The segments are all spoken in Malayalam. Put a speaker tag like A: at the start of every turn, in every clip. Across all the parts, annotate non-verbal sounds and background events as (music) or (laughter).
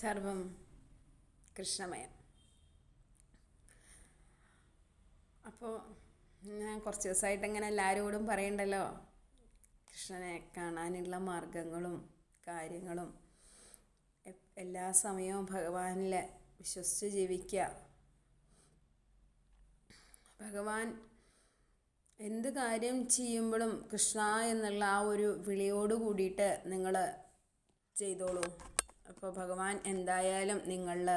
A: സർവം കൃഷ്ണമയം. അപ്പോൾ ഞാൻ കുറച്ച് ദിവസമായിട്ട് ഇങ്ങനെ എല്ലാവരോടും പറയണ്ടല്ലോ. കൃഷ്ണനെ കാണാനുള്ള മാർഗങ്ങളും കാര്യങ്ങളും. എല്ലാ സമയവും ഭഗവാനിൽ വിശ്വസിച്ച് ജീവിക്കുക ഭഗവാൻ എന്ത് കാര്യം ചെയ്യുമ്പോഴും കൃഷ്ണ എന്നുള്ള ആ ഒരു വിളിയോട് കൂടിയിട്ട് നിങ്ങൾ ചെയ്തോളൂ. അപ്പോൾ ഭഗവാൻ എന്തായാലും നിങ്ങളിൽ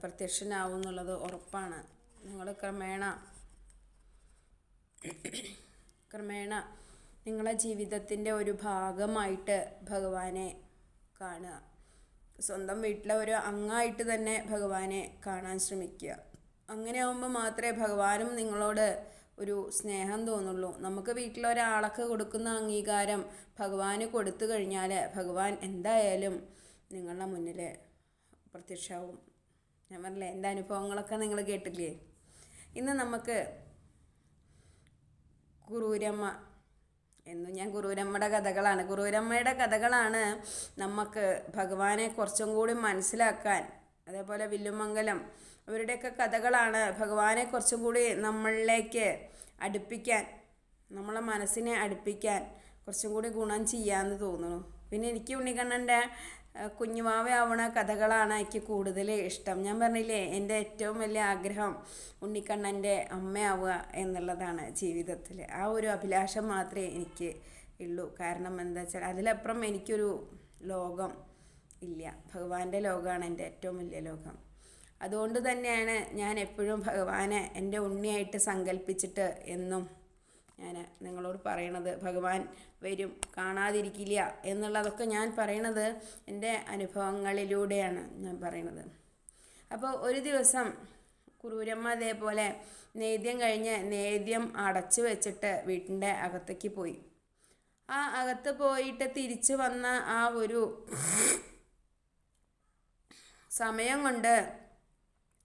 A: പ്രത്യക്ഷനാവും എന്നുള്ളത് ഉറപ്പാണ്. നിങ്ങൾ ക്രമേണ ക്രമേണ നിങ്ങളെ ജീവിതത്തിന്റെ ഒരു ഭാഗമായിട്ട് ഭഗവാനെ കാണുക. സ്വന്തം വീട്ടിലെ ഒരു അംഗമായിട്ട് തന്നെ ഭഗവാനെ കാണാൻ ശ്രമിക്കുക. അങ്ങനെ ആവുമ്പോൾ മാത്രമേ ഭഗവാനും നിങ്ങളോട് ഒരു സ്നേഹം തോന്നുള്ളൂ. നമുക്ക് വീട്ടിലൊരാളൊക്കെ കൊടുക്കുന്ന അംഗീകാരം ഭഗവാന് കൊടുത്തു കഴിഞ്ഞാൽ ഭഗവാൻ എന്തായാലും നിങ്ങളുടെ മുന്നിൽ പ്രത്യക്ഷമാവും. ഞാൻ പറഞ്ഞില്ലേ എന്റെ അനുഭവങ്ങളൊക്കെ നിങ്ങൾ കേട്ടില്ലേ? ഇന്ന് നമുക്ക് കുറൂരമ്മ എന്നും ഞാൻ ഗുരൂരമ്മയുടെ കഥകളാണ്. ഗുരൂരമ്മയുടെ കഥകളാണ് നമുക്ക് ഭഗവാനെ കുറച്ചും കൂടി മനസ്സിലാക്കാൻ അതേപോലെ വില്ലുമംഗലം അവരുടെയൊക്കെ കഥകളാണ് ഭഗവാനെ കുറച്ചും കൂടി നമ്മളിലേക്ക് അടുപ്പിക്കാൻ നമ്മളെ മനസ്സിനെ അടുപ്പിക്കാൻ കുറച്ചും കൂടി ഗുണം ചെയ്യാമെന്ന് തോന്നുന്നു. പിന്നെ എനിക്ക് ഉണ്ണിക്കണ്ണന്റെ കുഞ്ഞുമാവയാവണ കഥകളാണ് എനിക്ക് കൂടുതൽ ഇഷ്ടം. ഞാൻ പറഞ്ഞില്ലേ എന്റെ ഏറ്റവും വലിയ ആഗ്രഹം ഉണ്ണിക്കണ്ണന്റെ അമ്മയാവുക എന്നുള്ളതാണ് ജീവിതത്തിൽ. ആ ഒരു അഭിലാഷം മാത്രമേ എനിക്ക് ഉള്ളൂ. കാരണം എന്താ വെച്ചാൽ അതിലപ്പുറം എനിക്കൊരു ലോകം ഇല്ല. ഭഗവാന്റെ ലോകമാണ് എന്റെ ഏറ്റവും വലിയ ലോകം. അതുകൊണ്ട് തന്നെയാണ് ഞാൻ എപ്പോഴും ഭഗവാനെ എന്റെ ഉണ്ണിയായിട്ട് സങ്കല്പിച്ചിട്ട് എന്നും ഞാൻ നിങ്ങളോട് പറയണത് ഭഗവാൻ വരും കാണാതിരിക്കില്ല എന്നുള്ളതൊക്കെ ഞാൻ പറയണത് എന്റെ അനുഭവങ്ങളിലൂടെയാണ് ഞാൻ പറയണത്. അപ്പോൾ ഒരു ദിവസം കുറൂരമ്മ അതേപോലെ നേദ്യം കഴിഞ്ഞ് നേദ്യം അടച്ചു വെച്ചിട്ട് വീട്ടിന്റെ അകത്തേക്ക് പോയി. ആ അകത്ത് പോയിട്ട് തിരിച്ചു വന്ന ആ ഒരു സമയം കൊണ്ട്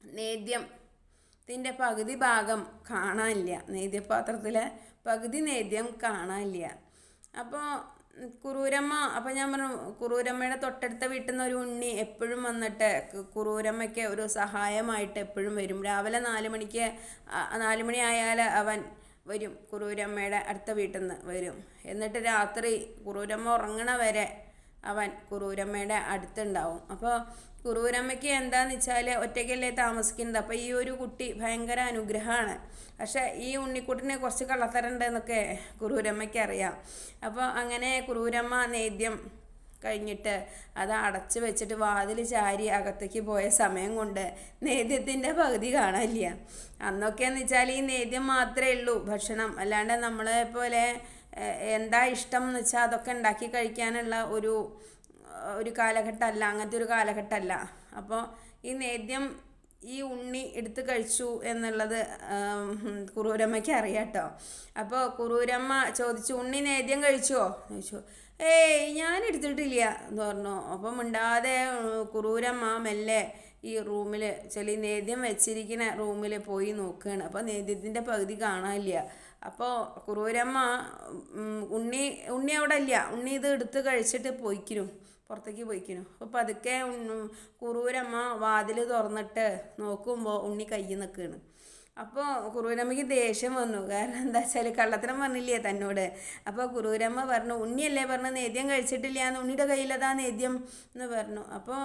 A: നേദ്യത്തിന്റെ പകുതി ഭാഗം കാണാനില്ല. നേദ്യപാത്രത്തിലെ പകുതി നേദ്യം കാണാനില്ല. അപ്പോൾ കുറൂരമ്മ അപ്പോൾ ഞാൻ പറഞ്ഞു കുറൂരമ്മയുടെ തൊട്ടടുത്ത വീട്ടിൽ നിന്ന് ഒരു ഉണ്ണി എപ്പോഴും വന്നിട്ട് കുറൂരമ്മയ്ക്ക് ഒരു സഹായമായിട്ട് എപ്പോഴും വരും. രാവിലെ നാല് മണിക്ക് നാല് മണി ആയാൽ അവൻ വരും. കുറൂരമ്മയുടെ അടുത്ത വീട്ടിൽ നിന്ന് വരും. എന്നിട്ട് രാത്രി കുറൂരമ്മ ഉറങ്ങണ വരെ അവൻ കുറൂരമ്മയുടെ അടുത്തുണ്ടാവും. അപ്പോൾ കുറൂരമ്മയ്ക്ക് എന്താന്ന് വെച്ചാൽ ഒറ്റയ്ക്കല്ലേ താമസിക്കുന്നത്. അപ്പോൾ ഈ ഒരു കുട്ടി ഭയങ്കര അനുഗ്രഹമാണ്. പക്ഷേ ഈ ഉണ്ണിക്കുട്ടിനെ കുറച്ച് കള്ളത്തരണ്ട് എന്നൊക്കെ കുറൂരമ്മയ്ക്ക് അറിയാം. അപ്പോൾ അങ്ങനെ കുറൂരമ്മ നേദ്യം കഴിഞ്ഞിട്ട് അത് അടച്ചു വെച്ചിട്ട് വാതിൽ ചാരി അകത്തേക്ക് പോയ സമയം കൊണ്ട് നേദ്യത്തിന്റെ പകുതി കാണാനില്ല. അന്നൊക്കെയെന്ന് വെച്ചാൽ ഈ നേദ്യം മാത്രമേ ഉള്ളൂ. ഭക്ഷണം അല്ലാണ്ട് നമ്മളെ പോലെ എന്താ ഇഷ്ടം എന്ന് വെച്ചാൽ അതൊക്കെ ഉണ്ടാക്കി കഴിക്കാനുള്ള ഒരു ഒരു കാലഘട്ടമല്ല അങ്ങനത്തെ ഒരു കാലഘട്ടമല്ല. അപ്പോൾ ഈ നേദ്യം ഈ ഉണ്ണി എടുത്ത് കഴിച്ചു എന്നുള്ളത് കുറൂരമ്മയ്ക്ക് അറിയാം കേട്ടോ. അപ്പോൾ കുറൂരമ്മ ചോദിച്ചു ഉണ്ണി നേദ്യം കഴിച്ചോ? ചോദിച്ചു ഏയ് ഞാൻ എടുത്തിട്ടില്ല എന്ന് പറഞ്ഞു. അപ്പം മിണ്ടാതെ ഉം, കുറൂരമ്മ മെല്ലെ ഈ റൂമിൽ ചെളി നേദ്യം വെച്ചിരിക്കുന്ന റൂമിൽ പോയി നോക്കുകയാണ് അപ്പോൾ നേദ്യത്തിന്റെ പകുതി കാണാനില്ല. അപ്പോൾ കുറൂരമ്മ ഉണ്ണി ഉണ്ണി അവിടെ ഇല്ല. ഉണ്ണി ഇത് എടുത്ത് കഴിച്ചിട്ട് പോയിക്കിനും പുറത്തേക്ക് പോയിക്കുന്നു അപ്പോൾ പതുക്കെ കുറൂരമ്മ വാതിൽ തുറന്നിട്ട് നോക്കുമ്പോൾ ഉണ്ണി കയ്യിൽ നിൽക്കുകയാണ് അപ്പോൾ കുറൂരമ്മയ്ക്ക് ദേഷ്യം വന്നു. കാരണം എന്താ വെച്ചാൽ കള്ളത്തരം പറഞ്ഞില്ലേ തന്നോട്? അപ്പോൾ കുറൂരമ്മ പറഞ്ഞു ഉണ്ണിയല്ലേ പറഞ്ഞു നേദ്യം കഴിച്ചിട്ടില്ല എന്ന് ഉണ്ണിയുടെ കയ്യിലതാ നേദ്യം? എന്ന് പറഞ്ഞു. അപ്പോൾ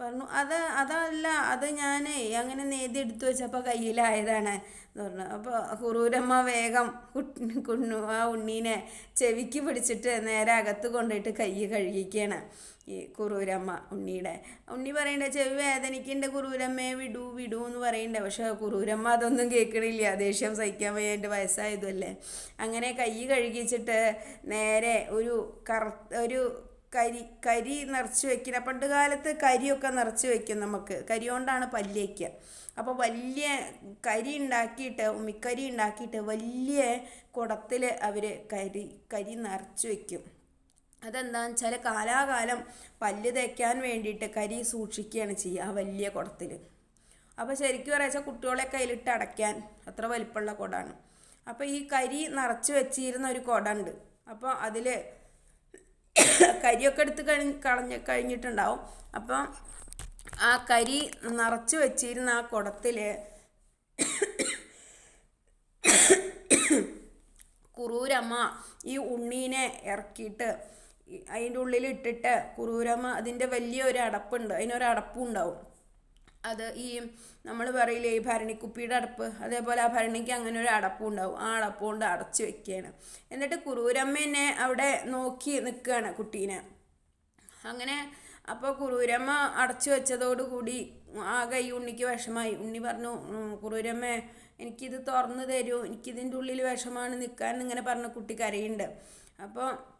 A: പറഞ്ഞു അത് അതല്ല അത് ഞാൻ അങ്ങനെ നേദ്യം എടുത്തു വെച്ചപ്പോൾ കയ്യിലായതാണ്. എന്ന് പറഞ്ഞു. അപ്പോൾ കുറൂരമ്മ വേഗം കുണ്ണു ആ ഉണ്ണീനെ ചെവിക്ക് പിടിച്ചിട്ട് നേരെ അകത്ത് കൊണ്ടുപോയിട്ട് കൈ കഴുകിക്കുകയാണ് ഈ കുറൂരമ്മ ഉണ്ണിയുടെ. ഉണ്ണി പറയണ്ട ചെവി വേദനിക്കുന്നുണ്ട് കുറൂരമ്മയെ വിടൂ വിടൂ എന്ന് പറയണ്ട. പക്ഷെ കുറൂരമ്മ അതൊന്നും കേൾക്കണില്ല ദേഷ്യം സഹിക്കാൻ വയ്യാണ്ട് വയസ്സായതുമല്ലേ അങ്ങനെ കൈ കഴുകിച്ചിട്ട് നേരെ ഒരു കറ ഒരു കരി കരി നിറച്ച് വെക്കുന്ന പണ്ട് കാലത്ത് കരിയൊക്കെ നിറച്ച് വെക്കും നമുക്ക്. കരി കൊണ്ടാണ് പല്ല് അപ്പോൾ വലിയ കരി ഉണ്ടാക്കിയിട്ട് ഉമ്മിക്കരി ഉണ്ടാക്കിയിട്ട് വലിയ കുടത്തിൽ അവർ കരി കരി നിറച്ച് വെക്കും. അതെന്താന്ന് വെച്ചാൽ കാലാകാലം പല്ല് തേക്കാൻ വേണ്ടിയിട്ട് കരി സൂക്ഷിക്കുകയാണ് ചെയ്യുക ആ വലിയ കുടത്തിൽ അപ്പോൾ ശരിക്കും പറയാച്ചാൽ കുട്ടികളെ കയ്യിലിട്ട് അടയ്ക്കാൻ അത്ര വലിപ്പമുള്ള കുടമാണ്. അപ്പോൾ ഈ കരി നിറച്ച് വെച്ചിരുന്ന ഒരു കുടമുണ്ട് അപ്പോൾ അതിൽ കരിയൊക്കെ എടുത്ത് കഴിഞ്ഞ് കളഞ്ഞ് കഴിഞ്ഞിട്ടുണ്ടാവും. അപ്പം ആ കരി നിറച്ച് വെച്ചിരുന്ന ആ കുടത്തിൽ കുറൂരമ്മ ഈ ഉണ്ണീനെ ഇറക്കിയിട്ട് അതിന്റെ ഉള്ളിൽ ഇട്ടിട്ട് കുറൂരമ്മ അതിന്റെ വലിയൊരു അടപ്പുണ്ട്. അതിനൊരു അടപ്പും ഉണ്ടാവും. അത് ഈ നമ്മൾ പറയില്ലേ ഈ ഭരണിക്കുപ്പിയുടെ അടപ്പ്? അതേപോലെ ആ ഭരണിക്ക് അങ്ങനെ ഒരു അടപ്പും ഉണ്ടാവും. ആ അടപ്പ് കൊണ്ട് അടച്ചു വെക്കുകയാണ്. എന്നിട്ട് കുറൂരമ്മേനെ അവിടെ നോക്കി നിൽക്കുകയാണ് കുട്ടീനെ. അങ്ങനെ അപ്പോൾ കുറൂരമ്മ അടച്ചു വെച്ചതോടുകൂടി ആ ഈ ഉണ്ണിക്ക് വിഷമായി. ഉണ്ണി പറഞ്ഞു കുറൂരമ്മ കുറൂരമ്മേ എനിക്കിത് തുറന്നു തരൂ. എനിക്കിതിന്റെ ഉള്ളിൽ വിഷമാണ് നിൽക്കാൻ ഇങ്ങനെ പറഞ്ഞ കുട്ടി കരയുണ്ട് അപ്പോൾ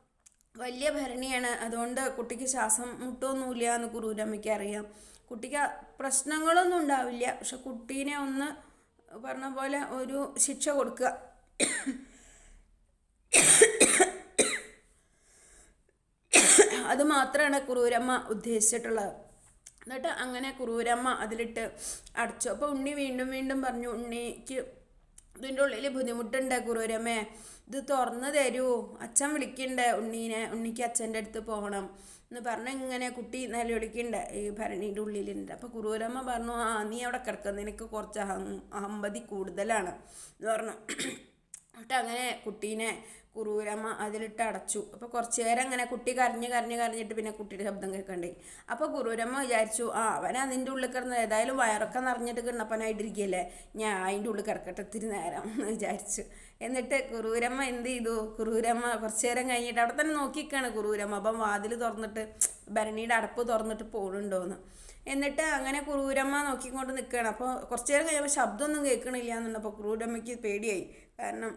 A: വലിയ ഭരണിയാണ്. അതുകൊണ്ട് കുട്ടിക്ക് ശ്വാസം മുട്ടൊന്നുമില്ല എന്ന് കുറൂരമ്മയ്ക്ക് അറിയാം. കുട്ടിക്ക് പ്രശ്നങ്ങളൊന്നും ഉണ്ടാവില്ല. പക്ഷെ കുട്ടീനെ ഒന്ന് പറഞ്ഞ പോലെ ഒരു ശിക്ഷ കൊടുക്കുക അത് മാത്രമാണ് കുറൂരമ്മ ഉദ്ദേശിച്ചിട്ടുള്ളത്. എന്നിട്ട് അങ്ങനെ കുറൂരമ്മ അതിലിട്ട് അടച്ചു. അപ്പോൾ ഉണ്ണി വീണ്ടും വീണ്ടും പറഞ്ഞു ഉണ്ണിക്ക് ഇതിന്റെ ഉള്ളിൽ ബുദ്ധിമുട്ടുണ്ട് കുറൂരമ്മേ ഇത് തുറന്നു തരൂ. അച്ഛൻ വിളിക്കണ്ട ഉണ്ണീനെ ഉണ്ണിക്ക് അച്ഛന്റെ അടുത്ത് പോകണം എന്ന് പറഞ്ഞ് ഇങ്ങനെ കുട്ടി നിലവിളിക്കണ്ട് ഈ ഭരണീന്റെ ഉള്ളിലുണ്ട് അപ്പോൾ കുറൂരമ്മ പറഞ്ഞു ആ നീ അവിടെ കിടക്കുന്ന നിനക്ക് കുറച്ച് അഹം അഹമ്പതി കൂടുതലാണ് എന്ന് പറഞ്ഞു. എന്നിട്ട് അങ്ങനെ കുട്ടീനെ കുറൂരമ്മ അതിലിട്ട് അടച്ചു. അപ്പോൾ കുറച്ച് നേരം അങ്ങനെ കുട്ടി കരഞ്ഞ് കരഞ്ഞ് കരഞ്ഞിട്ട് പിന്നെ കുട്ടിയുടെ ശബ്ദം കേൾക്കണ്ടേ. അപ്പോൾ കുറൂരമ്മ വിചാരിച്ചു ആ അവൻ അതിന്റെ ഉള്ളിൽ കിടന്ന് ഏതായാലും വയറൊക്കെ നിറഞ്ഞിട്ട് കിടന്നപ്പനായിട്ടിരിക്കുകയല്ലേ ഞാൻ അതിന്റെ ഉള്ളിൽ കിടക്കട്ടെ ഇത്തിരി നേരം എന്ന് വിചാരിച്ചു. എന്നിട്ട് കുറൂരമ്മ എന്ത് ചെയ്തു? കുറൂരമ്മ കുറച്ച് നേരം കഴിഞ്ഞിട്ട് അവിടെ തന്നെ നോക്കിക്കാണ് കുറൂരമ്മ. അപ്പം വാതിൽ തുറന്നിട്ട് ഭരണിയുടെ അടപ്പ് തുറന്നിട്ട് പോകുന്നുണ്ടോയെന്ന് എന്നിട്ട് അങ്ങനെ കുറൂരമ്മ നോക്കിക്കൊണ്ട് നിൽക്കുകയാണ് അപ്പോൾ കുറച്ച് നേരം കഴിയുമ്പോൾ ശബ്ദമൊന്നും കേൾക്കണില്ല എന്നുണ്ടപ്പോൾ കുറൂരമ്മയ്ക്ക് പേടിയായി. കാരണം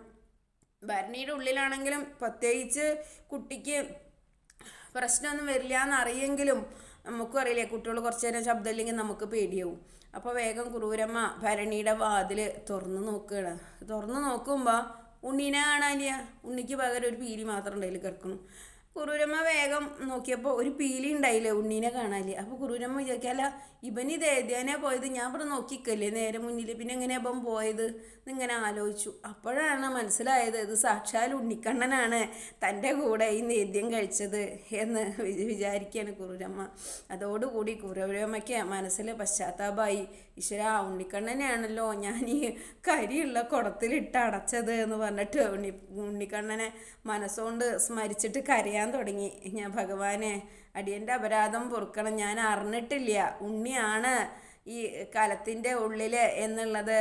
A: ഭരണിയുടെ ഉള്ളിലാണെങ്കിലും പ്രത്യേകിച്ച് കുട്ടിക്ക് പ്രശ്നമൊന്നും വരില്ല എന്നറിയെങ്കിലും നമുക്കും അറിയില്ലേ കുട്ടികൾ കുറച്ച് നേരം ശബ്ദമില്ലെങ്കിൽ നമുക്ക് പേടിയാവും. അപ്പോൾ വേഗം കുറൂരമ്മ ഭരണിയുടെ വാതിൽ തുറന്ന് നോക്കുകയാണ് തുറന്ന് നോക്കുമ്പോൾ ഉണ്ണീനെ കാണാനില്ല. ഉണ്ണിക്ക് പകരം ഒരു പീലി മാത്രം ഉണ്ടെങ്കിൽ കിടക്കുന്നു. കുറൂരമ്മ വേഗം നോക്കിയപ്പോൾ ഒരു പീലി ഉണ്ടായില്ലേ ഉണ്ണീനെ കാണാൽ അപ്പോൾ കുറൂരമ്മ വിചാരിക്കല്ല ഇവൻ ഇത് എഴുതിയാനേ പോയത്? ഞാൻ ഇവിടെ നോക്കിക്കല്ലേ നേരെ മുന്നിൽ പിന്നെ എങ്ങനെ അപ്പം പോയത്? എന്നിങ്ങനെ ആലോചിച്ചു. അപ്പോഴാണ് മനസ്സിലായത് ഇത് സാക്ഷാൽ ഉണ്ണിക്കണ്ണനാണ് തന്റെ കൂടെ ഈ നേദ്യം കഴിച്ചത് എന്ന് വിചാരിക്കുകയാണ് കുറൂരമ്മ. അതോടുകൂടി കുറൂരമ്മയ്ക്ക് മനസ്സിൽ പശ്ചാത്താപമായി ഈശ്വര ഉണ്ണിക്കണ്ണനെയാണല്ലോ ഞാൻ ഈ കരിയുള്ള കുടത്തിലിട്ട് അടച്ചത് എന്ന് പറഞ്ഞിട്ട് ഉണ്ണി ഉണ്ണിക്കണ്ണനെ മനസ്സുകൊണ്ട് സ്മരിച്ചിട്ട് കരയാൻ തുടങ്ങി. ഞാൻ ഭഗവാനെ അടിയന്റെ അപരാധം പൊറുക്കണം. ഞാൻ അറിഞ്ഞിട്ടില്ല. ഉണ്ണിയാണ് ഈ കലത്തിന്റെ ഉള്ളിൽ എന്നുള്ളത്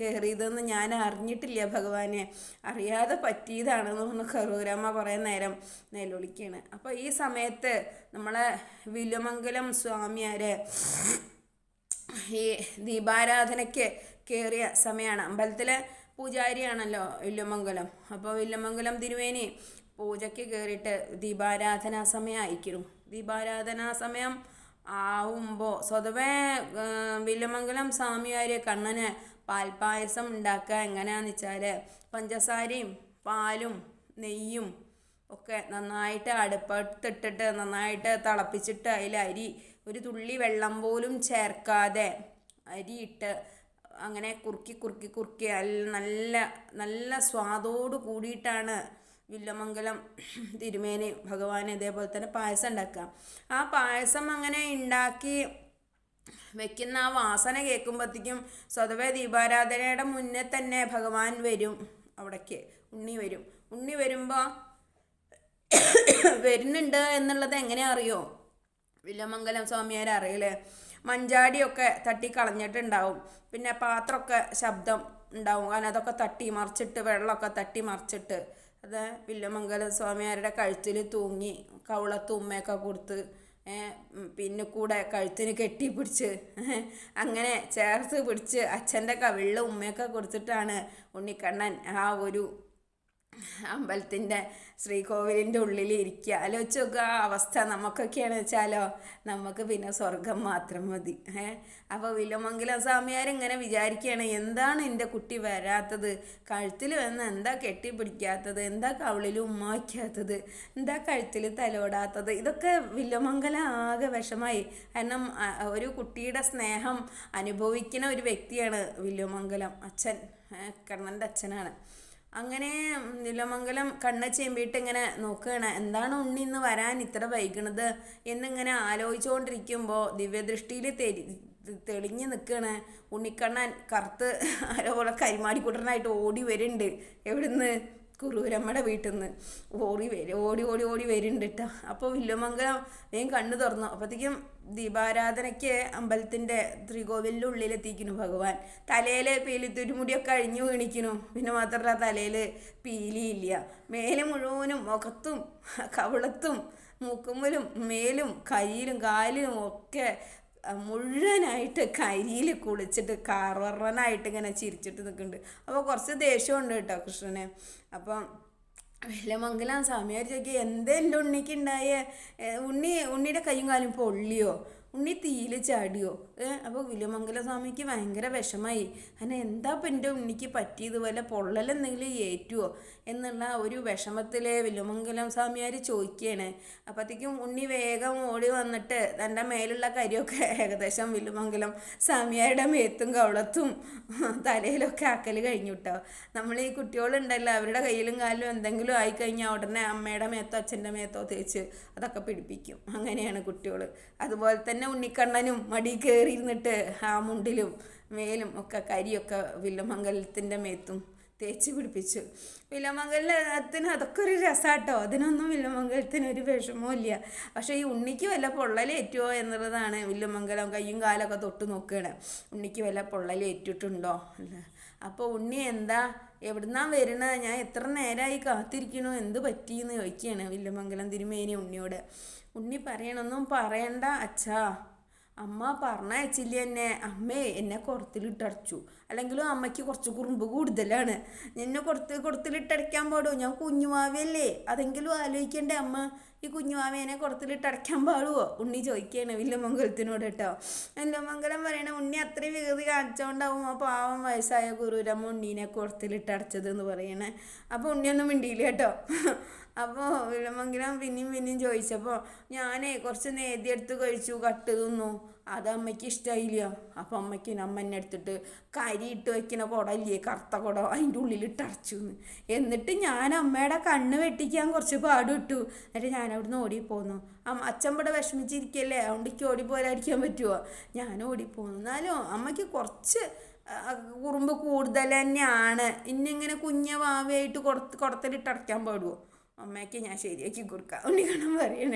A: കയറിയതെന്ന് ഞാൻ അറിഞ്ഞിട്ടില്ല ഭഗവാനെ. അറിയാതെ പറ്റിയതാണെന്ന് പറഞ്ഞ് കറൂരമ്മ കുറേ നേരം നിലവിളിക്കുകയാണ് അപ്പോൾ ഈ സമയത്ത് നമ്മളെ വിലുമംഗലം സ്വാമിയാർ ഈ ദീപാരാധനയ്ക്ക് കയറിയ സമയമാണ് അമ്പലത്തിലെ പൂജാരിയാണല്ലോ വില്ലുമംഗലം. അപ്പോൾ വില്ലുമംഗലം തിരുവേനി പൂജയ്ക്ക് കയറിയിട്ട് ദീപാരാധനാ സമയം ആയിക്കും ദീപാരാധനാ സമയം ആവുമ്പോൾ സ്വതവേ വില്ലമംഗലം സ്വാമിയാര് കണ്ണന് പാൽപ്പായസം ഉണ്ടാക്കുക എങ്ങനെയാന്ന് വെച്ചാൽ പഞ്ചസാരയും പാലും നെയ്യും ഒക്കെ നന്നായിട്ട് അടുപ്പത്തിട്ടിട്ട് നന്നായിട്ട് തിളപ്പിച്ചിട്ട് അതിൽ അരി ഒരു തുള്ളി വെള്ളം പോലും ചേർക്കാതെ അരിയിട്ട് അങ്ങനെ കുറുക്കി കുറുക്കി കുറുക്കി നല്ല നല്ല സ്വാദോട് കൂടിയിട്ടാണ് വില്ലമംഗലം (clears throat) തിരുമേനി ഭഗവാൻ ഇതേപോലെ തന്നെ പായസം ഉണ്ടാക്കുക. ആ പായസം അങ്ങനെ ഉണ്ടാക്കി വെക്കുന്ന ആ വാസന കേൾക്കുമ്പോഴത്തേക്കും സ്വതവേ ദീപാരാധനയുടെ മുന്നേ തന്നെ ഭഗവാൻ വരും അവിടേക്ക് ഉണ്ണി വരും. ഉണ്ണി വരുമ്പോൾ (clears throat) വരുന്നുണ്ട് എന്നുള്ളത് എങ്ങനെ അറിയോ? വില്ലമംഗലം സ്വാമിയാർ അറിയില്ലേ? മഞ്ചാടിയൊക്കെ തട്ടി കളഞ്ഞിട്ടുണ്ടാവും. പിന്നെ പാത്രമൊക്കെ ശബ്ദം ഉണ്ടാവും. കാരണം അതൊക്കെ തട്ടി മറിച്ചിട്ട് വെള്ളമൊക്കെ തട്ടി മറിച്ചിട്ട്. അത് വില്ലമംഗല സ്വാമിയാരുടെ കഴുത്തിൽ തൂങ്ങി കവളത്തുമ്മയൊക്കെ കൊടുത്ത് പിന്നെ കൂടെ കഴുത്തിന് കെട്ടിപ്പിടിച്ച് (laughs) അങ്ങനെ ചേർത്ത് പിടിച്ച് അച്ഛന്റെ കവിളിൽ ഉമ്മയൊക്കെ കൊടുത്തിട്ടാണ് ഉണ്ണിക്കണ്ണൻ ആ ഒരു അമ്പലത്തിന്റെ ശ്രീകോവിലിന്റെ ഉള്ളിൽ ഇരിക്കുക. ആലോചിച്ച് നോക്കുക ആ അവസ്ഥ നമുക്കൊക്കെയാണ് വെച്ചാലോ? നമുക്ക് പിന്നെ സ്വർഗം മാത്രം മതി. ഏ? അപ്പോൾ വില്ലുമംഗലം സ്വാമിയാർ ഇങ്ങനെ വിചാരിക്കുകയാണ് എന്താണ് എന്റെ കുട്ടി വരാത്തത്? കഴുത്തിൽ വന്ന് എന്താ കെട്ടിപ്പിടിക്കാത്തത്? എന്താ കവിളിൽ ഉമ്മാക്കാത്തത് എന്താ കഴുത്തിൽ തലോടാത്തത്? ഇതൊക്കെ വില്ലുമംഗലം ആകെ വിഷമായി. കാരണം ഒരു കുട്ടിയുടെ സ്നേഹം അനുഭവിക്കുന്ന ഒരു വ്യക്തിയാണ് വില്ലുമംഗലം അച്ഛൻ. കണ്ണന്റെ അച്ഛനാണ്. അങ്ങനെ നിലമംഗലം കണ്ണ് ചെമ്പിയിട്ട് ഇങ്ങനെ നോക്കുകയാണ് എന്താണ് ഉണ്ണി ഇന്ന് വരാൻ ഇത്ര വൈകണത്? എന്നിങ്ങനെ ആലോചിച്ചുകൊണ്ടിരിക്കുമ്പോൾ ദിവ്യദൃഷ്ടിയിൽ തെരി തെളിഞ്ഞ് നിൽക്കുകയാണ് ഉണ്ണിക്കണ്ണൻ കറുത്ത് (laughs) അതേപോലെ കരിമാടിക്കുട്ടനായിട്ട് ഓടി വരുന്നുണ്ട്. എവിടുന്ന്? കുറൂരമ്മയുടെ വീട്ടിൽ നിന്ന് ഓടി വരും ഓടി ഓടി ഓടി വരുന്നുണ്ട് അപ്പോൾ വില്ലുമംഗലം വേഗം കണ്ണു തുറന്നു. അപ്പോഴത്തേക്കും ദീപാരാധനയ്ക്ക് അമ്പലത്തിന്റെ ത്രികോവിലിന്റെ ഉള്ളിലെത്തിക്കുന്നു ഭഗവാൻ. തലയിൽ പീലിത്തുരുമുടിയൊക്കെ അഴിഞ്ഞു വീണിക്കുന്നു. പിന്നെ മാത്രമല്ല തലയിൽ പീലിയില്ല. മേൽ മുഴുവനും മുഖത്തും കവിളത്തും മൂക്കുമ്മലും മേലും കയ്യിലും കാലിലും ഒക്കെ മുഴുവനായിട്ട് കരിയിൽ കുളിച്ചിട്ട് കറവറനായിട്ട് ഇങ്ങനെ ചിരിച്ചിട്ട് നിൽക്കുന്നുണ്ട്. അപ്പോൾ കുറച്ച് ദേഷ്യമുണ്ട് കേട്ടോ കൃഷ്ണന്. അപ്പം വില്ലമംഗലം സമയം ചോദിക്കുക എന്താ എന്റെ ഉണ്ണിക്ക് ഉണ്ണി ഉണ്ണിയുടെ കൈയും കാലും പൊള്ളിയോ? ഉണ്ണി തീയിൽ ചാടിയോ? അപ്പോൾ വില്ലുമംഗല സ്വാമിക്ക് ഭയങ്കര വിഷമായി. അങ്ങനെ എന്താ ഇപ്പം എന്റെ ഉണ്ണിക്ക് പറ്റിയതുപോലെ പൊള്ളലെന്തെങ്കിലും ഏറ്റുവോ? എന്നുള്ള ഒരു വിഷമത്തിൽ വില്ലുമംഗലം സ്വാമിയാർ ചോദിക്കുകയാണ് അപ്പോഴത്തേക്കും ഉണ്ണി വേഗം ഓടി വന്നിട്ട് തന്റെ മേലുള്ള കരിയൊക്കെ (laughs) ഏകദേശം വില്ലുമംഗലം സ്വാമിയാരുടെ മേത്തും കവളത്തും (laughs) തലയിലൊക്കെ ആക്കൽ കഴിഞ്ഞു കേട്ടോ നമ്മൾ ഈ കുട്ടികളുണ്ടല്ലോ അവരുടെ കയ്യിലും കാലിലും എന്തെങ്കിലും ആയിക്കഴിഞ്ഞാൽ ഉടനെ അമ്മയുടെ മേത്തോ അച്ഛന്റെ മേത്തോ തേച്ച് അതൊക്കെ പിടിപ്പിക്കും. അങ്ങനെയാണ് കുട്ടികൾ അതുപോലെ തന്നെ ഉണ്ണിക്കണ്ണനും മടി കയറിയിരുന്നിട്ട് ആ മുണ്ടിലും മേലും ഒക്കെ കരിയൊക്കെ വില്ലമംഗലത്തിന്റെ മേത്തും തേച്ച് പിടിപ്പിച്ചു. വില്ലമംഗലത്തിന് അതൊക്കെ ഒരു രസാട്ടോ. അതിനൊന്നും വില്ലമംഗലത്തിന് ഒരു വിഷമവും ഇല്ല. പക്ഷേ ഈ ഉണ്ണിക്ക് വല്ല പൊള്ളലേറ്റുമോ എന്നുള്ളതാണ് വില്ലമംഗലം കയ്യും കാലൊക്കെ തൊട്ട് നോക്കുകയാണ് ഉണ്ണിക്ക് വല്ല പൊള്ളലേറ്റിട്ടുണ്ടോ? അപ്പോൾ ഉണ്ണി എന്താ? എവിടുന്നാ വരണത് ഞാൻ എത്ര നേരമായി കാത്തിരിക്കണു? എന്ത് പറ്റിയെന്ന് ചോദിക്കുകയാണ് വില്ലമംഗലം തിരുമേനി ഉണ്ണിയോട്. ഉണ്ണി പറയണൊന്നും പറയണ്ട അച്ഛാ. അമ്മ പറഞ്ഞയച്ചില്ല എന്നെ അമ്മേ എന്നെ കുറത്തിലിട്ടടച്ചു. അല്ലെങ്കിലും അമ്മയ്ക്ക് കുറച്ച് കുറുമ്പ് കൂടുതലാണ്. എന്നെ കുറത്ത് കുറത്തിലിട്ടടയ്ക്കാൻ പാടുമോ ഞാൻ കുഞ്ഞുമാവയല്ലേ. അതെങ്കിലും ആലോചിക്കണ്ടേ അമ്മ? ഈ കുഞ്ഞുമാവേനെ കുറത്തിലിട്ടടയ്ക്കാൻ പാടുമോ ഉണ്ണി ചോദിക്കുകയാണ് വില്ലമംഗലത്തിനോട് കേട്ടോ. വില്ലമംഗലം പറയണ ഉണ്ണി അത്രയും വികൃതി കാണിച്ചോണ്ടാവും ആ പാവം വയസ്സായ ഗുരുരമ്മ ഉണ്ണീനെ കുറത്തിലിട്ടടച്ചത് എന്ന് പറയണേ. അപ്പോൾ ഉണ്ണിയൊന്നും മിണ്ടിയില്ല കേട്ടോ. അപ്പോൾ വില്ലമംഗലം പിന്നെയും പിന്നെയും ചോദിച്ചപ്പോൾ ഞാനേ കുറച്ച് നേതിയെടുത്ത് കഴിച്ചു കട്ട് തിന്നു. അത് അമ്മയ്ക്ക് ഇഷ്ടമായില്ല അപ്പം അമ്മയ്ക്ക് അമ്മ എന്നെ എടുത്തിട്ട് കരി ഇട്ട് വയ്ക്കുന്ന കുടമില്ലേ കറുത്ത കുടം അതിന്റെ ഉള്ളിലിട്ട് അടച്ചു എന്നിട്ട് ഞാൻ അമ്മയുടെ കണ്ണ് വെട്ടിക്കാൻ കുറച്ച് പാടുവിട്ടു എന്നിട്ട് ഞാൻ അവിടുന്ന് ഓടിപ്പോന്നു. അമ്മ അച്ഛൻ ഇവിടെ വിഷമിച്ചിരിക്കല്ലേ? അതുകൊണ്ടിക്ക് ഓടിപ്പോരായിരിക്കാൻ പറ്റുമോ ഞാൻ ഓടിപ്പോന്നു. എന്നാലും അമ്മയ്ക്ക് കുറച്ച് കുറുമ്പ് കൂടുതൽ തന്നെയാണ്. ഇന്നിങ്ങനെ കുഞ്ഞ വാവയായിട്ട് കൊടുത്ത് കുടത്തിലിട്ട് അടയ്ക്കാൻ പാടുമോ അമ്മയ്ക്ക് ഞാൻ ശരിയാക്കി കൊടുക്കാം. ഉണ്ണിക്കണ്ണം പറയണ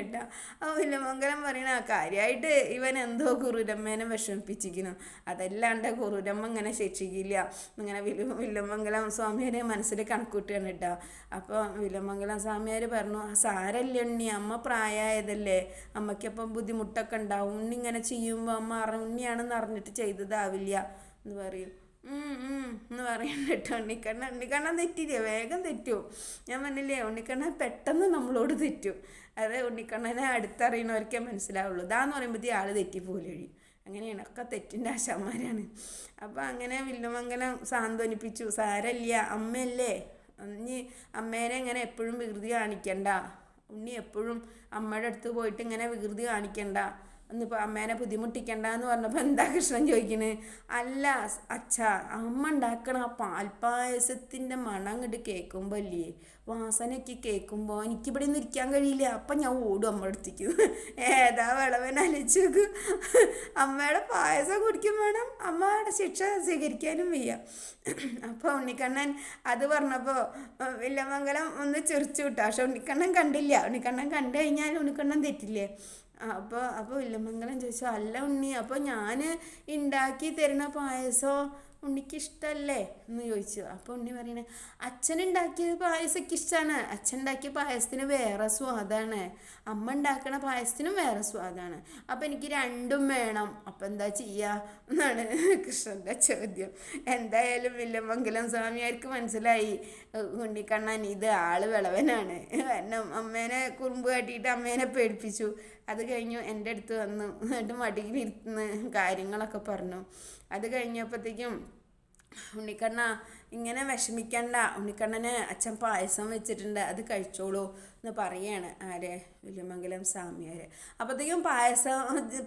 A: ആ വില്ലമംഗലം പറയണ കാര്യമായിട്ട് ഇവൻ എന്തോ കുറുരമ്മേനെ വിഷമിപ്പിച്ചിരിക്കുന്നു. അതല്ലാണ്ട് കുറുരമ്മ ഇങ്ങനെ ശിക്ഷിക്കില്ല. ഇങ്ങനെ വില്ല വില്ലമംഗലം സ്വാമിയുടെ മനസ്സിൽ കണക്കൂട്ടുകയാണ് കേട്ടോ. അപ്പോൾ വില്ലമംഗലം സ്വാമിയാർ പറഞ്ഞു സാരല്ലേ ഉണ്ണി അമ്മ പ്രായമായതല്ലേ അമ്മയ്ക്കപ്പം ബുദ്ധിമുട്ടൊക്കെ ഉണ്ടാവും. ഉണ്ണി ഇങ്ങനെ ചെയ്യുമ്പോൾ അമ്മ ഉണ്ണിയാണെന്ന് അറിഞ്ഞിട്ട് ചെയ്തതാവില്ല. എന്ന് പറയും. എന്ന് പറയുന്നുണ്ട് കേട്ടോ ഉണ്ണിക്കണ്ണ ഉണ്ണിക്കണ്ണൻ തെറ്റില്ലേ? വേഗം തെറ്റും. ഞാൻ പറഞ്ഞില്ലേ ഉണ്ണിക്കണ്ണൻ പെട്ടെന്ന് നമ്മളോട് തെറ്റും. അത് ഉണ്ണിക്കണ്ണനെ അടുത്തറിയണവർക്കേ മനസ്സിലാവുള്ളൂ. ഇതാന്ന് പറയുമ്പോഴത്തേ ആൾ തെറ്റിപ്പോലെ കഴിയും അങ്ങനെയാണ്. ഒക്കെ തെറ്റിന്റെ ആശാന്മാരാണ്. അപ്പോൾ അങ്ങനെ വില്ലുമംഗലം സാന്ത്വനിപ്പിച്ചു. സാരല്ല അമ്മയല്ലേ? ഉണ്ണി അമ്മേനെ ഇങ്ങനെ എപ്പോഴും വികൃതി കാണിക്കണ്ട. ഉണ്ണി എപ്പോഴും അമ്മയുടെ അടുത്ത് പോയിട്ട് ഇങ്ങനെ വികൃതി കാണിക്കണ്ട. ഒന്നിപ്പോൾ അമ്മേനെ ബുദ്ധിമുട്ടിക്കണ്ട എന്ന് പറഞ്ഞപ്പോൾ എന്താ കൃഷ്ണൻ ചോദിക്കണേ? അല്ല അച്ഛാ അമ്മ ഉണ്ടാക്കണ ആ പാൽപ്പായസത്തിന്റെ മണം അങ്ങോട്ട് കേൾക്കുമ്പോൾ അല്ലേ വാസനയ്ക്ക് കേൾക്കുമ്പോൾ എനിക്കിവിടെ നിന്ന് ഇരിക്കാൻ കഴിയില്ല അപ്പം ഞാൻ ഓടും അമ്മ അടുത്തേക്ക്. ഏതാ വിളവൻ അലച്ചു അമ്മയുടെ പായസം കുടിക്കും വേണം അമ്മയുടെ ശിക്ഷ സ്വീകരിക്കാനും വയ്യ. അപ്പോൾ ഉണ്ണിക്കണ്ണൻ അത് പറഞ്ഞപ്പോൾ വില്ലമംഗലം ഒന്ന് ചിരിച്ചു വിട്ടു. പക്ഷെ ഉണ്ണിക്കണ്ണൻ കണ്ടില്ല. ഉണ്ണിക്കണ്ണൻ കണ്ടു കഴിഞ്ഞാൽ ഉണ്ണിക്കണ്ണൻ തെറ്റില്ലേ? അപ്പോൾ അപ്പോൾ വില്ലുമംഗലം ചോദിച്ചു അല്ല ഉണ്ണി അപ്പോൾ ഞാൻ ഉണ്ടാക്കി തരുന്ന പായസം ഉണ്ണിക്ക് ഇഷ്ടമല്ലേ എന്ന് ചോദിച്ചു. അപ്പോൾ ഉണ്ണി പറയണേ അച്ഛൻ ഉണ്ടാക്കിയ പായസമൊക്കെ ഇഷ്ടമാണ് അച്ഛൻ ഉണ്ടാക്കിയ പായസത്തിന് വേറെ സ്വാദാണ്. അമ്മ ഉണ്ടാക്കണ പായസത്തിനും വേറെ സ്വാദാണ്. അപ്പോൾ എനിക്ക് രണ്ടും വേണം. അപ്പം എന്താ ചെയ്യുക എന്നാണ് കൃഷ്ണന്റെ ചോദ്യം. എന്തായാലും വില്ലമംഗലം സ്വാമിയാർക്ക് മനസ്സിലായി. ഉണ്ണിക്കണ്ണൻ ഇത് ആൾ വിളവനാണ്. കാരണം അമ്മേനെ കുറുമ്പ് കാട്ടിയിട്ട് അമ്മേനെ പേടിപ്പിച്ചു. അത് കഴിഞ്ഞു എന്റെ അടുത്ത് വന്നു എന്നിട്ട് മടിയിലിരുന്ന് കാര്യങ്ങളൊക്കെ പറഞ്ഞു. അത് കഴിഞ്ഞപ്പോഴത്തേക്കും ഉണ്ണിക്കണ്ണ ഇങ്ങനെ വിഷമിക്കണ്ട. ഉണ്ണിക്കണ്ണന് അച്ഛൻ പായസം വെച്ചിട്ടുണ്ട്. അത് കഴിച്ചോളൂ എന്ന് പറയാണ് ആരെ? വലിയമംഗലം സ്വാമിയാർ അപ്പോഴത്തേക്കും പായസം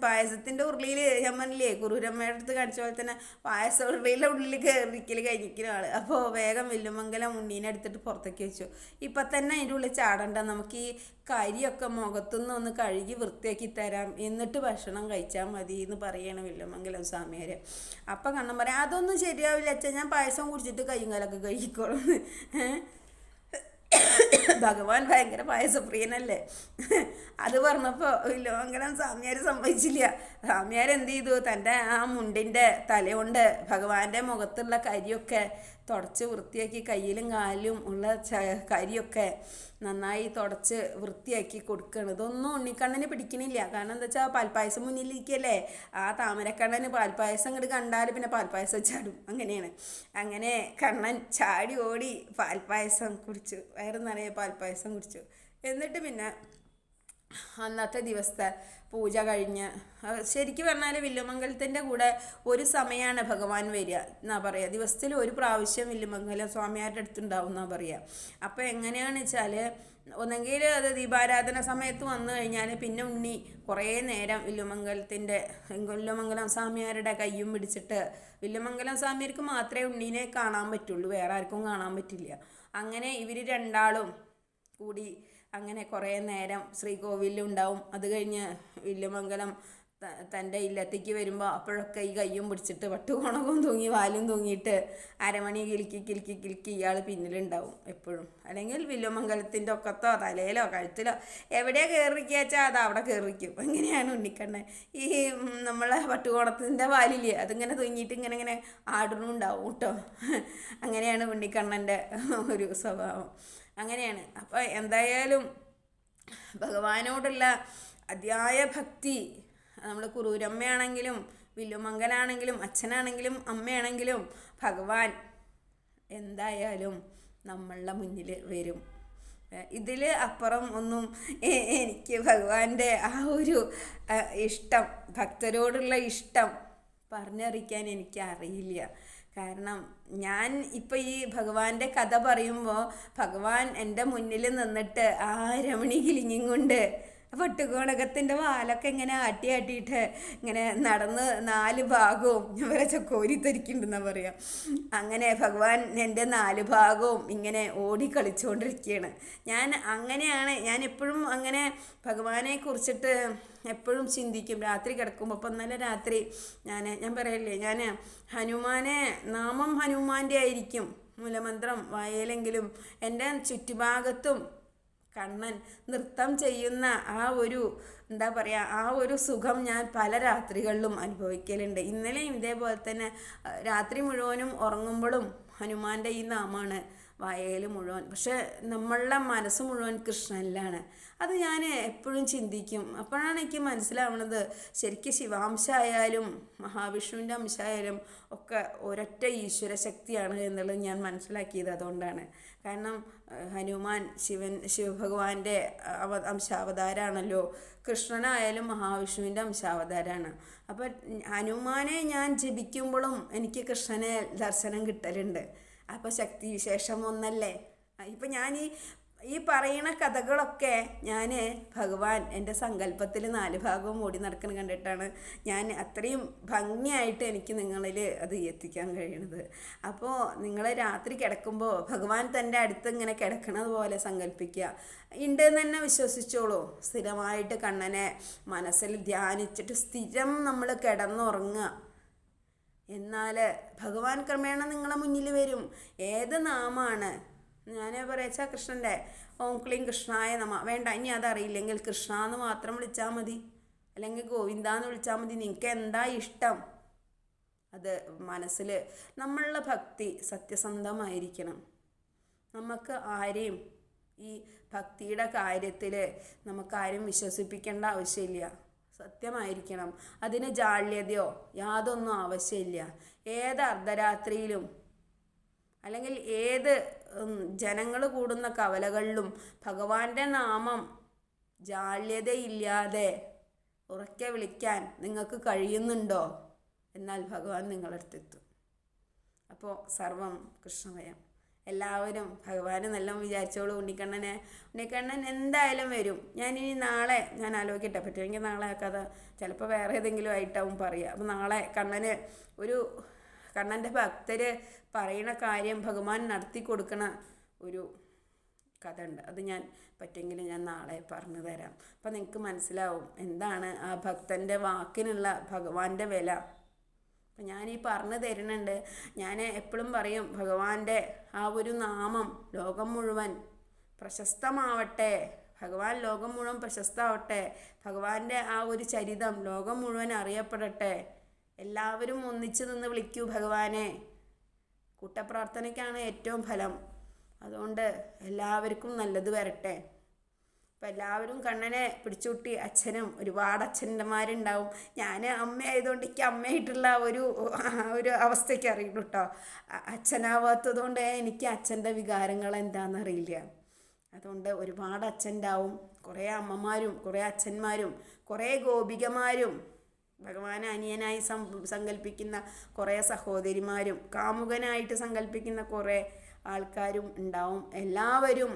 A: പായസത്തിന്റെ ഉരുളിയിൽ ഞാൻ പറഞ്ഞില്ലേ കുറുരമ്മയുടെ അടുത്ത് കാണിച്ച പോലെ തന്നെ പായസ ഉരുളിയിലെ ഉള്ളിൽ കയറിക്കൽ കഴിഞ്ഞിരിക്കുന്ന ആൾ അപ്പോൾ വേഗം വലിയമംഗലം ഉണ്ണീനെ എടുത്തിട്ട് പുറത്തേക്ക് വെച്ചു. ഇപ്പം തന്നെ അതിന്റെ ഉള്ളിൽ ചാടണ്ട. നമുക്ക് ഈ കരിയൊക്കെ മുഖത്തുനിന്ന് ഒന്ന് കഴുകി വൃത്തിയാക്കി തരാം. എന്നിട്ട് ഭക്ഷണം കഴിച്ചാൽ മതി എന്ന് പറയണം വില്ലമംഗലം സ്വാമിയാർ അപ്പം കണ്ണം പറയാം അതൊന്നും ശരിയാവില്ല അച്ഛൻ ഞാൻ പായസം കുടിച്ചിട്ട് കയ്യും കാലൊക്കെ കഴിക്കോളും. (coughs) ഭഗവാൻ ഭയങ്കര പായസപ്രിയനല്ലേ? (laughs) അത് പറഞ്ഞപ്പോൾ വില്ലമംഗലം സ്വാമിയാർ സമ്മതിച്ചില്ല. സ്വാമിയാർ എന്ത് ചെയ്തു? തന്റെ ആ മുണ്ടിന്റെ തലയുണ്ട് ഭഗവാന്റെ മുഖത്തുള്ള കരിയൊക്കെ തുടച്ച് വൃത്തിയാക്കി കയ്യിലും കാലിലും ഉള്ള കരിയൊക്കെ നന്നായി തുടച്ച് വൃത്തിയാക്കി കൊടുക്കണം. ഇതൊന്നും ഉണ്ണിക്കണ്ണന് പിടിക്കണില്ല. കാരണം എന്താ വെച്ചാൽ പാൽപ്പായസം മുന്നിലിരിക്കല്ലേ? ആ താമരക്കണ്ണന് പാൽപ്പായസം ഇങ്ങോട്ട് കണ്ടാൽ പിന്നെ പാൽപ്പായസം ചാടും. അങ്ങനെയാണ്. അങ്ങനെ കണ്ണൻ ചാടി ഓടി പാൽപ്പായസം കുടിച്ചു. വയറ് നിറയെ പാൽപ്പായസം കുടിച്ചു. എന്നിട്ട് പിന്നെ അന്നത്തെ ദിവസത്തെ പൂജ കഴിഞ്ഞ്. ശരിക്കും പറഞ്ഞാൽ വില്ലുമംഗലത്തിന്റെ കൂടെ ഒരു സമയമാണ് ഭഗവാൻ വരിക എന്നാ പറയുക ദിവസത്തിൽ ഒരു പ്രാവശ്യം വില്ലുമംഗലം സ്വാമിയാരുടെ അടുത്തുണ്ടാവും എന്നാ പറയുക അപ്പോൾ എങ്ങനെയാണെന്ന് വെച്ചാൽ ഒന്നെങ്കിൽ അത് ദീപാരാധന സമയത്ത് വന്നു കഴിഞ്ഞാൽ പിന്നെ ഉണ്ണി കുറേ നേരം വില്ലുമംഗലത്തിന്റെ വില്ലുമംഗലം സ്വാമിയാരുടെ കയ്യും പിടിച്ചിട്ട് വില്ലുമംഗലം സ്വാമിയർക്ക് മാത്രമേ ഉണ്ണീനെ കാണാൻ പറ്റുള്ളൂ. വേറെ ആർക്കും കാണാൻ പറ്റില്ല. അങ്ങനെ ഇവർ രണ്ടാളും കൂടി അങ്ങനെ കുറേ നേരം ശ്രീകോവിലുണ്ടാവും അത് കഴിഞ്ഞ് വില്ലുമംഗലം തന്റെ ഇല്ലത്തേക്ക് വരുമ്പോൾ അപ്പോഴൊക്കെ ഈ കയ്യും പിടിച്ചിട്ട് വട്ടുകോണകവും തൂങ്ങി വാലും തൂങ്ങിയിട്ട് അരമണി കിലുക്കി കിലുക്കി കിലുക്കി ഇയാൾ പിന്നിലുണ്ടാവും എപ്പോഴും. അല്ലെങ്കിൽ വില്ലുമംഗലത്തിന്റെ ഒക്കത്തോ തലയിലോ കഴുത്തിലോ എവിടെ കയറിക്കാച്ചാൽ അത് അവിടെ കയറിക്കും അങ്ങനെയാണ് ഉണ്ണിക്കണ്ണൻ. ഈ നമ്മളെ വട്ടുകോണത്തിന്റെ വാലില്ലേ അതിങ്ങനെ തൂങ്ങിയിട്ട് ഇങ്ങനെ ഇങ്ങനെ ആടുന്നുണ്ടാവും കേട്ടോ. അങ്ങനെയാണ് ഉണ്ണിക്കണ്ണന്റെ ഒരു സ്വഭാവം. അങ്ങനെയാണ്. അപ്പോൾ എന്തായാലും ഭഗവാനോടുള്ള അതിയായ ഭക്തി നമ്മൾ കുറൂരമ്മയാണെങ്കിലും വില്ലുമംഗലാണെങ്കിലും അച്ഛനാണെങ്കിലും അമ്മയാണെങ്കിലും ഭഗവാൻ എന്തായാലും നമ്മളുടെ മുന്നിൽ വരും. ഇതിൽ അപ്പുറം ഒന്നും എനിക്ക് ഭഗവാന്റെ ആ ഒരു ഇഷ്ടം ഭക്തരോടുള്ള ഇഷ്ടം പറഞ്ഞറിയിക്കാൻ എനിക്ക് അറിയില്ല കാരണം ഞാൻ ഇപ്പം ഈ ഭഗവാന്റെ കഥ പറയുമ്പോൾ ഭഗവാൻ എന്റെ മുന്നിൽ നിന്നിട്ട് ആ രമണി കിളിഞ്ഞും കൊണ്ട് പട്ടുകോണകത്തിന്റെ വാലൊക്കെ ഇങ്ങനെ ആട്ടി ആട്ടിയിട്ട് ഇങ്ങനെ നടന്ന് നാല് ഭാഗവും ഞാൻ പറയാ കോരിത്തരിക്കുന്നുണ്ടെന്നാ പറയാം. അങ്ങനെ ഭഗവാൻ എന്റെ നാല് ഭാഗവും ഇങ്ങനെ ഓടി കളിച്ചുകൊണ്ടിരിക്കുകയാണ് ഞാൻ അങ്ങനെയാണ് ഞാൻ എപ്പോഴും അങ്ങനെ ഭഗവാനെ കുറിച്ചിട്ട് എപ്പോഴും ചിന്തിക്കും. രാത്രി കിടക്കുമ്പോൾ അപ്പം നല്ല രാത്രി ഞാൻ ഞാൻ പറയല്ലേ ഞാൻ ഹനുമാനെ നാമം ഹനുമാന്റെ ആയിരിക്കും. മൂലമന്ത്രം വായലെങ്കിലും എന്റെ ചുറ്റുഭാഗത്തും കണ്ണൻ നൃത്തം ചെയ്യുന്ന ആ ഒരു എന്താ പറയുക ആ ഒരു സുഖം ഞാൻ പല രാത്രികളിലും അനുഭവിക്കലുണ്ട്. ഇന്നലെയും ഇതേപോലെ തന്നെ രാത്രി മുഴുവനും ഉറങ്ങുമ്പോഴും ഹനുമാന്റെ ഈ നാമാണ് വായയിൽ മുഴുവൻ. പക്ഷെ നമ്മളുടെ മനസ്സ് മുഴുവൻ കൃഷ്ണനിലാണ്. അത് ഞാൻ എപ്പോഴും ചിന്തിക്കും. അപ്പോഴാണ് എനിക്ക് മനസ്സിലാവുന്നത് ശരിക്കും ശിവാംശമായാലും മഹാവിഷ്ണുവിന്റെ അംശമായാലും ഒക്കെ ഒരൊറ്റ ഈശ്വര ശക്തിയാണ് എന്നുള്ളത് ഞാൻ മനസ്സിലാക്കിയത് അതുകൊണ്ടാണ്. കാരണം ഹനുമാൻ ശിവൻ ശിവഭഗവാന്റെ അവ അംശാവതാരാണല്ലോ. കൃഷ്ണനായാലും മഹാവിഷ്ണുവിന്റെ അംശാവതാരാണ്. അപ്പോൾ ഹനുമാനെ ഞാൻ ജപിക്കുമ്പോഴും എനിക്ക് കൃഷ്ണനെ ദർശനം കിട്ടലുണ്ട്. അപ്പോൾ ശക്തി വിശേഷം ഒന്നല്ലേ ഇപ്പം ഞാൻ ഈ ഈ പറയുന്ന കഥകളൊക്കെ ഞാൻ ഭഗവാൻ എന്റെ സങ്കല്പത്തിൽ നാല് ഭാഗവും ഓടി നടക്കുന്ന കണ്ടിട്ടാണ് ഞാൻ അത്രയും ഭംഗിയായിട്ട് എനിക്ക് നിങ്ങളിൽ അത് എത്തിക്കാൻ കഴിയണത്. അപ്പോൾ നിങ്ങൾ രാത്രി കിടക്കുമ്പോൾ ഭഗവാൻ തന്റെ അടുത്ത് ഇങ്ങനെ കിടക്കണത് പോലെ സങ്കല്പിക്കുക. ഉണ്ട് എന്ന് തന്നെ വിശ്വസിച്ചോളൂ. സ്ഥിരമായിട്ട് കണ്ണനെ മനസ്സിൽ ധ്യാനിച്ചിട്ട് സ്ഥിരം നമ്മൾ കിടന്നുറങ്ങുക. എന്നാൽ ഭഗവാൻ ക്രമേണ നിങ്ങളെ മുന്നിൽ വരും. ഏത് നാമാണ്? ഞാൻ പറയച്ചാ കൃഷ്ണന്റെ ഓം ക്ലീം കൃഷ്ണായ നമ. വേണ്ട ഇനി അതറിയില്ലെങ്കിൽ കൃഷ്ണ എന്ന് മാത്രം വിളിച്ചാൽ മതി. അല്ലെങ്കിൽ ഗോവിന്ദ എന്ന് വിളിച്ചാൽ മതി. നിങ്ങൾക്ക് എന്താ ഇഷ്ടം? അത് മനസ്സിൽ നമ്മളുടെ ഭക്തി സത്യസന്ധമായിരിക്കണം. നമുക്ക് ആരെയും ഈ ഭക്തിയുടെ കാര്യത്തിൽ നമുക്കാരും വിശ്വസിപ്പിക്കേണ്ട ആവശ്യമില്ല. സത്യമായിരിക്കണം. അതിന് ജാള്യതയോ യാതൊന്നും ആവശ്യമില്ല. ഏത് അർദ്ധരാത്രിയിലും അല്ലെങ്കിൽ ഏത് ജനങ്ങൾ കൂടുന്ന കവലകളിലും ഭഗവാന്റെ നാമം ജാള്യതയില്ലാതെ ഉറക്കെ വിളിക്കാൻ നിങ്ങൾക്ക് കഴിയുന്നുണ്ടോ? എന്നാൽ ഭഗവാൻ നിങ്ങളടുത്തെത്തും. അപ്പോൾ സർവം കൃഷ്ണമയം. എല്ലാവരും ഭഗവാൻ നല്ല വിചാരിച്ചോളൂ. ഉണ്ണിക്കണ്ണനെ ഉണ്ണിക്കണ്ണൻ എന്തായാലും വരും. ഞാനിനി നാളെ ഞാൻ ആലോചിക്കട്ടെ. പറ്റുമെങ്കിൽ നാളെ ആ കഥ ചിലപ്പോൾ വേറെ ഏതെങ്കിലും ആയിട്ടാവും പറയുക അപ്പോൾ നാളെ കണ്ണന് ഒരു കണ്ണന്റെ ഭക്തർ പറയണ കാര്യം ഭഗവാൻ നടത്തി കൊടുക്കണ ഒരു കഥ ഉണ്ട് അത് ഞാൻ പറ്റുമെങ്കിൽ ഞാൻ നാളെ പറഞ്ഞു തരാം. അപ്പം നിങ്ങൾക്ക് മനസ്സിലാവും എന്താണ് ആ ഭക്തന്റെ വാക്കിനുള്ള ഭഗവാന്റെ വില. അപ്പം ഈ പറഞ്ഞു തരുന്നുണ്ട്. ഞാൻ എപ്പോഴും പറയും ഭഗവാന്റെ ആ ഒരു നാമം ലോകം മുഴുവൻ പ്രശസ്തമാവട്ടെ. ഭഗവാൻ ലോകം മുഴുവൻ പ്രശസ്തമാവട്ടെ. ഭഗവാന്റെ ആ ഒരു ചരിതം ലോകം മുഴുവൻ അറിയപ്പെടട്ടെ. എല്ലാവരും ഒന്നിച്ചു നിന്ന് വിളിക്കൂ ഭഗവാനെ. കൂട്ടപ്രാർത്ഥനയ്ക്കാണ് ഏറ്റവും ഫലം. അതുകൊണ്ട് എല്ലാവർക്കും നല്ലത് വരട്ടെ. അപ്പം എല്ലാവരും കണ്ണനെ പിടിച്ചുകൂട്ടി അച്ഛനും ഒരുപാട് അച്ഛന്റെമാരുണ്ടാവും ഞാൻ അമ്മയായതുകൊണ്ട് എനിക്ക് അമ്മയായിട്ടുള്ള ഒരു ഒരു അവസ്ഥയ്ക്ക് അറിയുള്ളൂ കേട്ടോ അച്ഛനാവാത്തത് കൊണ്ട് എനിക്ക് അച്ഛന്റെ വികാരങ്ങൾ എന്താണെന്ന് അറിയില്ല അതുകൊണ്ട് ഒരുപാട് അച്ഛന്റാവും കുറേ അമ്മമാരും കുറേ അച്ഛന്മാരും കുറേ ഗോപികമാരും ഭഗവാൻ അനിയനായി സം സങ്കല്പിക്കുന്ന കുറേ സഹോദരിമാരും കാമുകനായിട്ട് സങ്കല്പിക്കുന്ന കുറേ ആൾക്കാരും ഉണ്ടാവും. എല്ലാവരും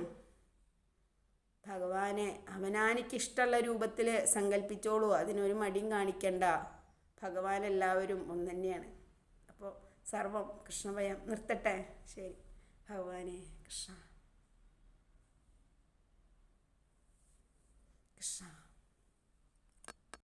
A: ഭഗവാനെ അവനാനിക്കിഷ്ടമുള്ള രൂപത്തിൽ സങ്കല്പിച്ചോളൂ അതിനൊരു മടിയും കാണിക്കണ്ട. ഭഗവാൻ എല്ലാവരും ഒന്ന് തന്നെയാണ് അപ്പോൾ സർവം കൃഷ്ണഭയം നിർത്തട്ടെ? ശരി. ഭഗവാനെ കൃഷ്ണ. കൃഷ്ണ.